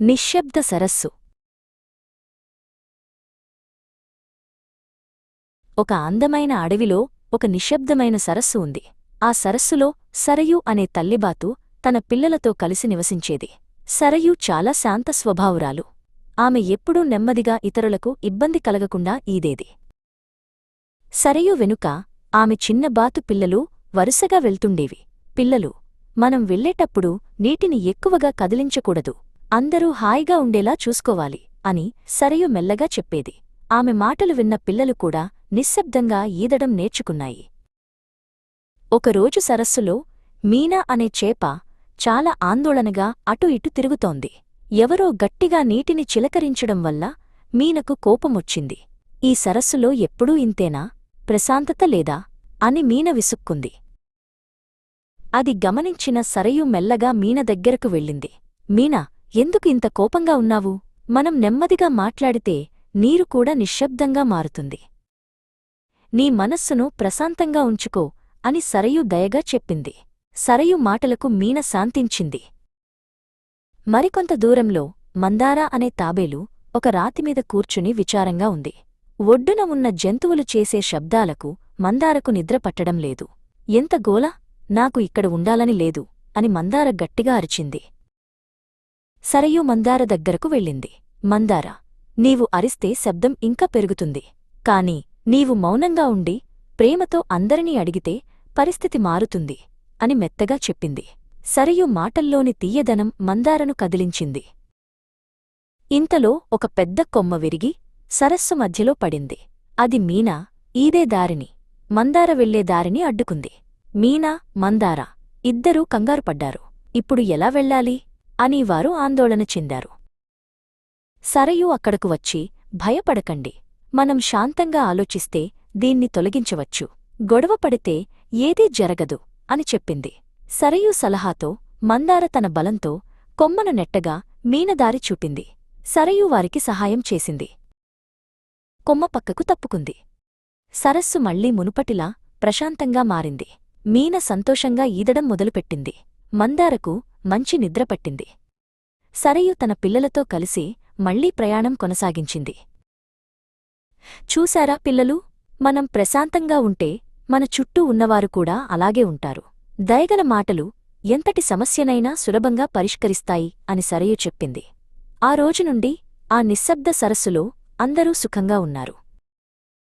నిశ్శబ్ద సరస్సు. ఒక అందమైన అడవిలో ఒక నిశ్శబ్దమైన సరస్సు ఉంది. ఆ సరస్సులో సరయు అనే తల్లిబాతు తన పిల్లలతో కలిసి నివసించేది. సరయు చాలా శాంత స్వభావురాలు. ఆమె ఎప్పుడూ నెమ్మదిగా ఇతరులకు ఇబ్బంది కలగకుండా ఈదేది. సరయు వెనుక ఆమె చిన్న బాతు పిల్లలు వరుసగా వెళ్తుండేవి. పిల్లలు మనం వెళ్ళేటప్పుడు నీటిని ఎక్కువగా కదిలించకూడదు. అందరూ హాయిగా ఉండేలా చూసుకోవాలి అని సరయు మెల్లగా చెప్పేది. ఆమె మాటలు విన్న పిల్లలు కూడా నిశ్శబ్దంగా ఈదడం నేర్చుకున్నాయి. ఒకరోజు సరస్సులో మీనా అనే చేప చాలా ఆందోళనగా అటు ఇటు తిరుగుతోంది. ఎవరో గట్టిగా నీటిని చిలకరించడం వల్ల మీనకు కోపమొచ్చింది. ఈ సరస్సులో ఎప్పుడూ ఇంతేనా? ప్రశాంతత లేదా? అని మీన విసుక్కుంది. అది గమనించిన సరయు మెల్లగా మీన దగ్గరకు వెళ్ళింది. మీనా ఎందుకు ఇంత కోపంగా ఉన్నావు? మనం నెమ్మదిగా మాట్లాడితే నీరు కూడా నిశ్శబ్దంగా మారుతుంది. నీ మనస్సును ప్రశాంతంగా ఉంచుకో అని సరయు దయగా చెప్పింది. సరయు మాటలకు మీన శాంతించింది. మరికొంత దూరంలో మందారా అనే తాబేలు ఒక రాతిమీద కూర్చుని విచారంగా ఉంది. ఒడ్డున ఉన్న జంతువులు చేసే శబ్దాలకు మందారకు నిద్రపట్టడం లేదు. ఎంత గోలా? నాకు ఇక్కడ ఉండాలని లేదు అని మందార గట్టిగా అరిచింది. సరయు మందార దగ్గరకు వెళ్ళింది. మందార నీవు అరిస్తే శబ్దం ఇంకా పెరుగుతుంది. కాని నీవు మౌనంగా ఉండి ప్రేమతో అందరినీ అడిగితే పరిస్థితి మారుతుంది అని మెత్తగా చెప్పింది. సరయు మాటల్లోని తీయదనం మందారను కదిలించింది. ఇంతలో ఒక పెద్ద కొమ్మ విరిగి సరస్సు మధ్యలో పడింది. అది మీనా ఈదే దారిని మందార వెళ్ళే దారిని అడ్డుకుంది. మీనా మందార ఇద్దరూ కంగారుపడ్డారు ఇప్పుడు ఎలా వెళ్ళాలి? అని వారు ఆందోళన చెందారు. సరయు అక్కడకు వచ్చి భయపడకండి. మనం శాంతంగా ఆలోచిస్తే దీన్ని తొలగించవచ్చు. గొడవ పడితే ఏదీ జరగదు అని చెప్పింది. సరయు సలహాతో మందార తన బలంతో కొమ్మను నెట్టగా మీనదారి చూపింది. సరయు వారికి సహాయం చేసింది. కొమ్మ పక్కకు తప్పుకుంది. సరస్సు మళ్ళీ మునుపటిలా ప్రశాంతంగా మారింది. మీన సంతోషంగా ఈదడం మొదలుపెట్టింది. మందారకు మంచి నిద్రపట్టింది సరయు తన పిల్లలతో కలిసి మళ్ళీ ప్రయాణం కొనసాగించింది. చూశారా పిల్లలు? మనం ప్రశాంతంగా ఉంటే మన చుట్టూ ఉన్నవారు కూడా అలాగే ఉంటారు. దయగల మాటలు ఎంతటి సమస్యనైనా సులభంగా పరిష్కరిస్తాయి అని సరయు చెప్పింది. ఆ రోజు నుండి ఆ నిశ్శబ్ద సరస్సులో అందరూ సుఖంగా ఉన్నారు.